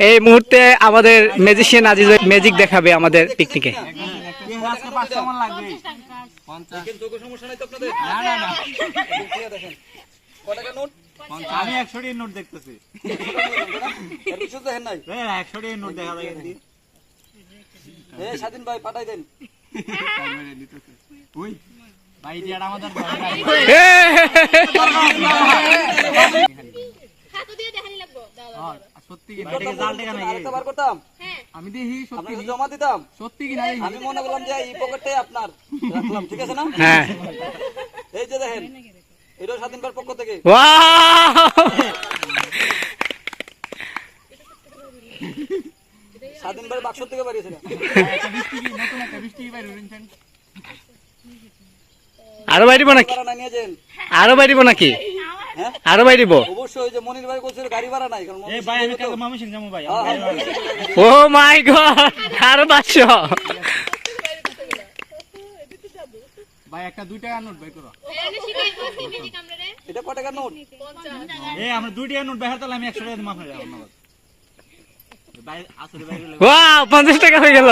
এই মুহূর্তে আমাদের ম্যাজিশিয়ান আজিজ ম্যাজিক দেখাবে আমাদের পিকনিকে আমাদের দরকার। হাতু দিয়ে দেখানি লাগবো দাও দাও, হ্যাঁ, দাও সত্যি কি করতাম। হ্যাঁ। আমি দেখি সত্যি জমা দিতাম। সত্যি কি। আমি মনে করলাম যে এই পকেটে আপনার। রাখলাম ঠিক আছে না? হ্যাঁ। এই যে দেখেন এটাও পক্ষ থেকে। ওয়াও! স্বাধীন ভাইয়ের বাক্স থেকে বাড়িয়েছে একটা বৃষ্টি কি নতুন একটা বৃষ্টি কি বাইরে আরও বাইরিব নাকি? আরও বাইরিব নাকি? হ্যাঁ? আরও বাইরিব অবশ্যই যে মনির ভাই বলছিল গাড়ি ভাড়া নাই কারণ এই ভাই আমি কালকে মামি যাব ভাই হ্যাঁ, হ্যাঁ, হ্যাঁ। ও মাই গড আরও ভাই একটা নোট করো। এটা নোট? 50 এই আমরা নোট আমি একশো টাকা মাফ হয়ে ভাই আসলে ওয়াও পঞ্চাশ টাকা হয়ে গেল।